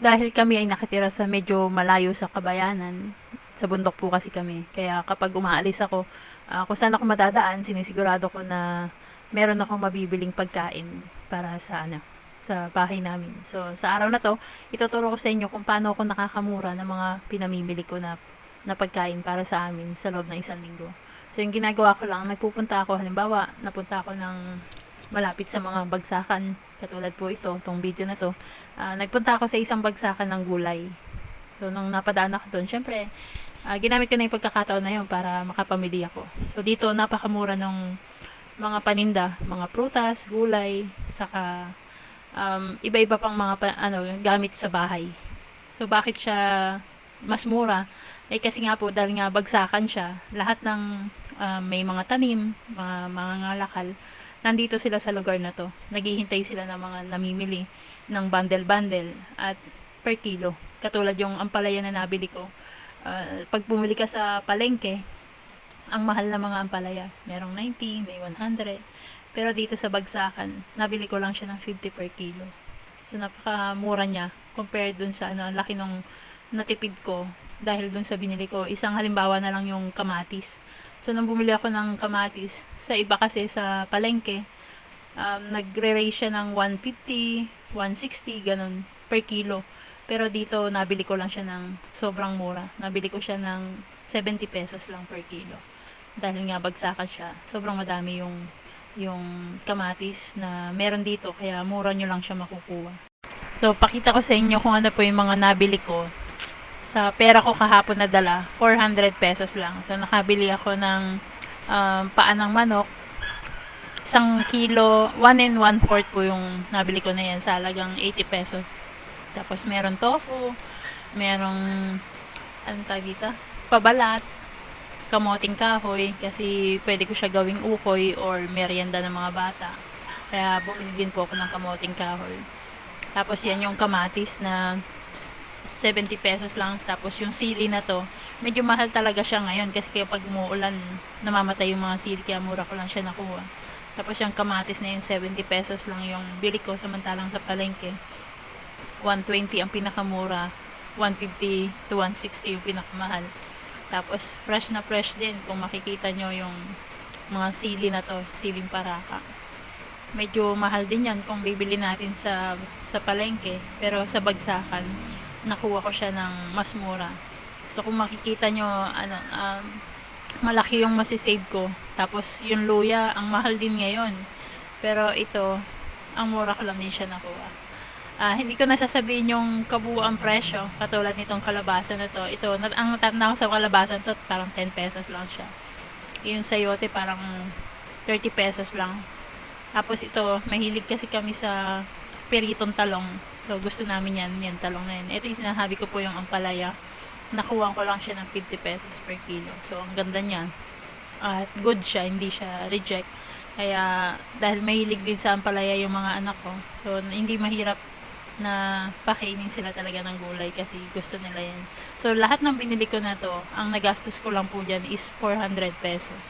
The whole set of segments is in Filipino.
dahil kami ay nakatira sa medyo malayo sa kabayanan, sa bundok po kasi kami. Kaya kapag umaalis ako, ah, kung saan ako madadaan, sinisigurado ko na meron akong mabibiling pagkain para sa ano, sa bahay namin. So, sa araw na to, ituturo ko sa inyo kung paano ako nakakamura ng mga pinamimili ko na, na pagkain para sa amin sa loob ng isang linggo. So, yung ginagawa ko lang, nagpupunta ako, halimbawa, napunta ako ng malapit sa mga bagsakan, katulad po ito, tong video na to, Ah, nagpunta ako sa isang bagsakan ng gulay. So, nung napadaan ako doon, syempre, ah, ginamit ko na yung pagkakataon na yun para makapamili ako. So, dito, napakamura ng mga paninda, mga prutas, gulay, saka um, iba-iba pang mga pa- ano, gamit sa bahay. So, bakit siya mas mura? Eh, kasi nga po, dahil nga bagsakan siya, lahat ng ah, may mga tanim, mga, mga ngalakal, nandito sila sa lugar na to. Naghihintay sila ng mga namimili ng bundle-bundle at per kilo. Katulad yung ampalaya na nabili ko. Ah, pag bumili ka sa palengke, ang mahal na mga ampalaya. Merong 90, may 100. Pero dito sa bagsakan, nabili ko lang siya ng 50 per kilo. So, napakamura niya compared dun sa ano, laki nung natipid ko dahil dun sa binili ko. Isang halimbawa na lang yung kamatis. So, nung bumili ako ng kamatis, sa iba kasi sa palengke, um, nagre-range siya ng 150, 160, ganun, per kilo. Pero dito, nabili ko lang siya ng sobrang mura. Nabili ko siya ng 70 pesos lang per kilo. Dahil nga bagsakan siya, sobrang madami yung yung kamatis na meron dito, kaya mura nyo lang siya makukuha. So, pakita ko sa inyo kung ano po yung mga nabili ko. Sa pera ko kahapon na dala, 400 pesos lang. So, nakabili ako ng um, paan ng manok, isang kilo, 1 and 1 fourth po yung nabili ko na yan sa halagang 80 pesos. Tapos meron tofu, merong anong tawag dito? Pabalat, kamoting kahoy kasi pwede ko siya gawing ukoy or merienda ng mga bata. Kaya bumili din po ako ng kamoting kahoy. Tapos yan yung kamatis na 70 pesos lang. Tapos yung sili na to, medyo mahal talaga siya ngayon kasi kapag umuulan, namamatay yung mga sili kaya mura ko lang siya nakuha. Tapos yung kamatis na yun, 70 pesos lang yung bili ko samantalang sa palengke. 120 ang pinakamura, 150 to 160 yung pinakamahal. Tapos fresh na fresh din kung makikita nyo yung mga sili na to, siling paraka. Medyo mahal din yan kung bibili natin sa sa palengke, pero sa bagsakan nakuha ko siya ng mas mura. So kung makikita nyo ano um, malaki yung masisave ko. Tapos yung luya, ang mahal din ngayon. Pero ito, ang mura ko lang din siya nakuha. Ah, hindi ko nasasabihin yung kabuuan presyo, katulad nitong kalabasa na to. Ito, na- ang natanda ko sa kalabasa to, parang 10 pesos lang siya. Yung sayote, parang 30 pesos lang. Tapos ito, mahilig kasi kami sa peritong talong. So, gusto namin yan, yan talong na yan. Ito yung sinasabi ko po yung ampalaya. Nakuha ko lang siya ng 50 pesos per kilo. So, ang ganda niya. At good siya, hindi siya reject. Kaya, dahil mahilig din sa ampalaya yung mga anak ko, so, hindi mahirap na pakainin sila talaga ng gulay kasi gusto nila yan. So, lahat ng binili ko na to, ang nagastos ko lang po dyan is 400 pesos.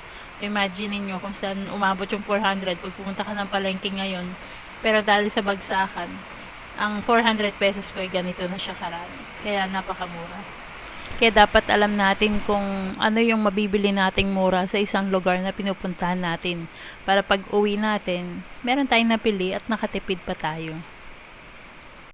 Imagine niyo kung saan umabot yung 400 pag pumunta ka ng palengke ngayon. Pero dahil sa bagsakan, ang 400 pesos ko ay ganito na siya karami. Kaya napakamura. Kaya dapat alam natin kung ano yung mabibili nating mura sa isang lugar na pinupuntahan natin. Para pag uwi natin, meron tayong napili at nakatipid pa tayo.